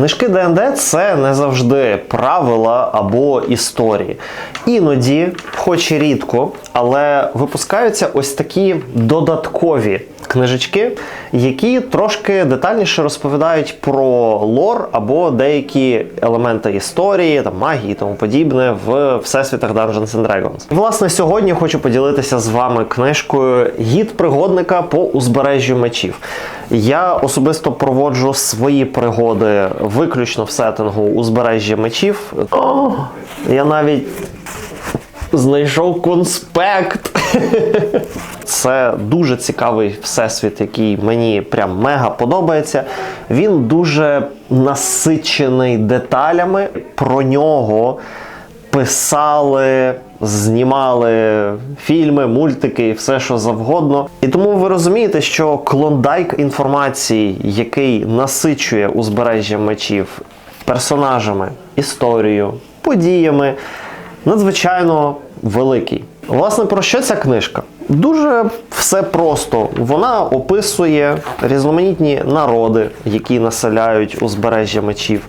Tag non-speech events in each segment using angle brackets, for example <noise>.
Книжки ДНД це не завжди правила або історії. Іноді, хоч і рідко, але випускаються ось такі додаткові книжечки, які трошки детальніше розповідають про лор або деякі елементи історії, там, магії і тому подібне в всесвітах Dungeons and Dragons. І, власне, сьогодні хочу поділитися з вами книжкою Гід пригодника по узбережжю мечів. Я особисто проводжу свої пригоди виключно в сеттингу узбережжя мечів. О, я навіть знайшов конспект. <laughs> Це дуже цікавий всесвіт, який мені прям мега подобається. Він дуже насичений деталями. Про нього писали, знімали фільми, мультики все, що завгодно. І тому ви розумієте, що клондайк інформації, який насичує узбережжя мечів персонажами, історією, подіями, надзвичайно великий. Власне, про що ця книжка? Дуже все просто. Вона описує різноманітні народи, які населяють узбережжя мечів,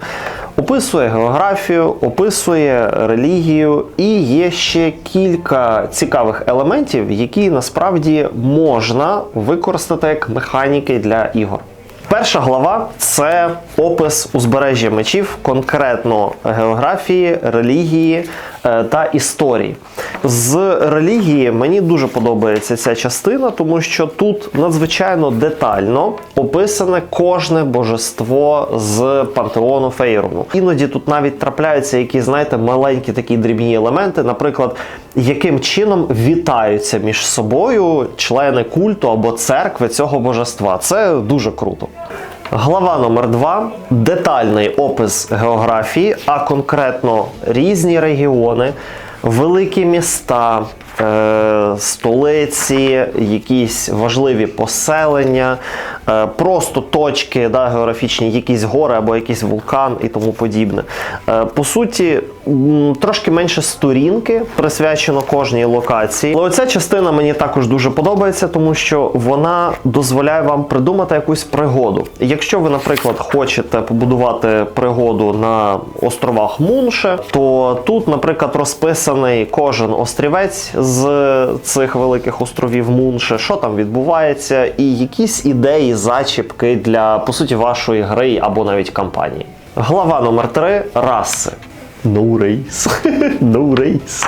описує географію, описує релігію, і є ще кілька цікавих елементів, які насправді можна використати як механіки для ігор. Перша глава це опис узбережжя мечів, конкретно географії, релігії та історії. З релігії мені дуже подобається ця частина, тому що тут надзвичайно детально описане кожне божество з пантеону Фейрону. Іноді тут навіть трапляються якісь, знаєте, маленькі такі дрібні елементи, наприклад, яким чином вітаються між собою члени культу або церкви цього божества. Це дуже круто. Глава номер 2 детальний опис географії, а конкретно різні регіони, великі міста, е, столиці, якісь важливі поселення, е, просто точки да, географічні, якісь гори або якийсь вулкан і тому подібне. Е, по суті, трошки менше сторінки присвячено кожній локації. Але оця частина мені також дуже подобається, тому що вона дозволяє вам придумати якусь пригоду. Якщо ви, наприклад, хочете побудувати пригоду на островах Мунше, то тут, наприклад, розписаний кожен острівець з цих великих островів Мунше, що там відбувається, і якісь ідеї, зачіпки для по суті вашої гри або навіть кампанії. Глава номер 3 раси. No race. <laughs> No race.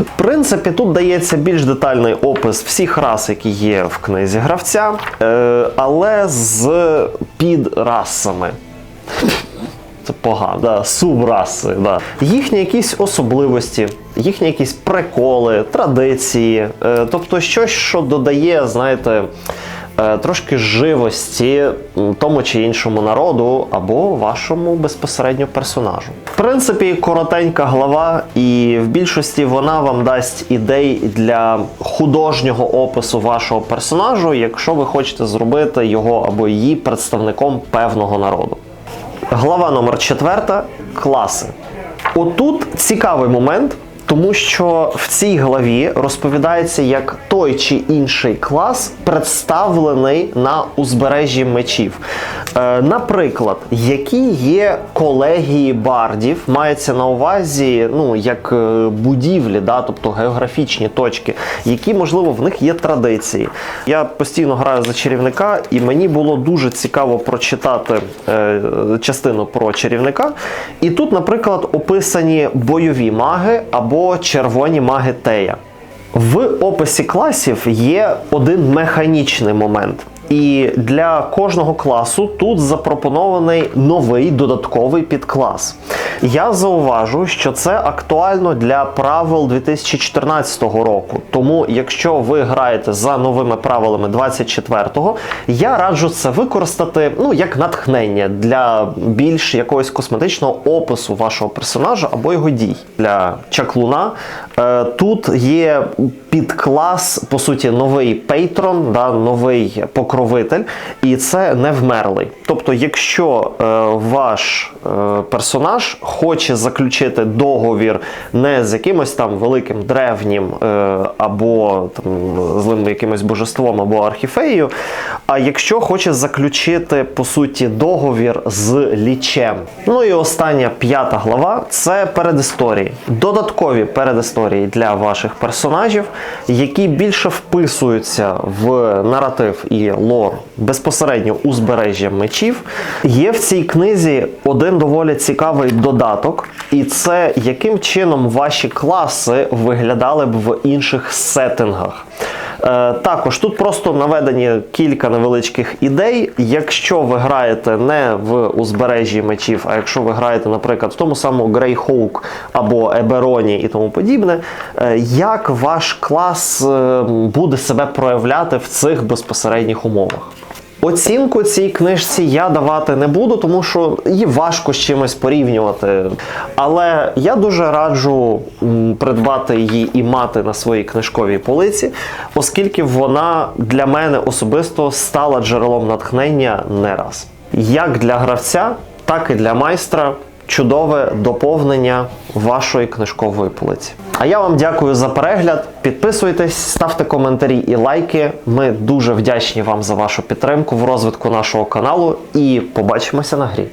В принципі, тут дається більш детальний опис всіх рас, які є в книзі гравця, е, але з підрасами. Це погано, да, субраси. Да. Їхні якісь особливості, їхні якісь приколи, традиції, е, тобто щось, що додає, знаєте, е, трошки живості тому чи іншому народу або вашому безпосередньо персонажу. В принципі, коротенька глава, і в більшості вона вам дасть ідей для художнього опису вашого персонажу, якщо ви хочете зробити його або її представником певного народу. Глава номер 4 класи. Отут цікавий момент, тому що в цій главі розповідається, як той чи інший клас представлений на узбережжі мечів. Е, наприклад, які є колегії бардів, мається на увазі, ну, як е, будівлі, да, тобто географічні точки, які, можливо, в них є традиції. Я постійно граю за чарівника, і мені було дуже цікаво прочитати е, частину про чарівника. І тут, наприклад, описані бойові маги або червоні маги Тея. В описі класів є один механічний момент. І для кожного класу тут запропонований новий додатковий підклас. Я зауважу, що це актуально для правил 2014 року. Тому, якщо ви граєте за новими правилами 24-го, я раджу це використати ну як натхнення для більш якогось косметичного опису вашого персонажа або його дій. Для чаклуна тут є підклас, по суті, новий пейтрон, да, новий покровитель, і це не вмерлий. Тобто, якщо е, ваш е, персонаж хоче заключити договір не з якимось там великим древнім, е, або там, злим якимось божеством, або архіфеєю. А якщо хоче заключити по суті договір з лічем. Ну і остання п'ята глава це передісторії. Додаткові передісторії для ваших персонажів, які більше вписуються в наратив і лор безпосередньо узбережжя мечів. Є в цій книзі один доволі цікавий додаток, і це яким чином ваші класи виглядали б в інших сеттингах. Е, також тут просто наведені кілька невеличких ідей. Якщо ви граєте не в узбережжі мечів, а якщо ви граєте, наприклад, в тому самому Грейхоук або Ебероні і тому подібне, е, як ваш клас е, буде себе проявляти в цих безпосередніх умовах? Оцінку цій книжці я давати не буду, тому що її важко з чимось порівнювати. Але я дуже раджу придбати її і мати на своїй книжковій полиці, оскільки вона для мене особисто стала джерелом натхнення не раз. Як для гравця, так і для майстра чудове доповнення вашої книжкової полиці. А я вам дякую за перегляд. Підписуйтесь, ставте коментарі і лайки. Ми дуже вдячні вам за вашу підтримку в розвитку нашого каналу і побачимося на грі.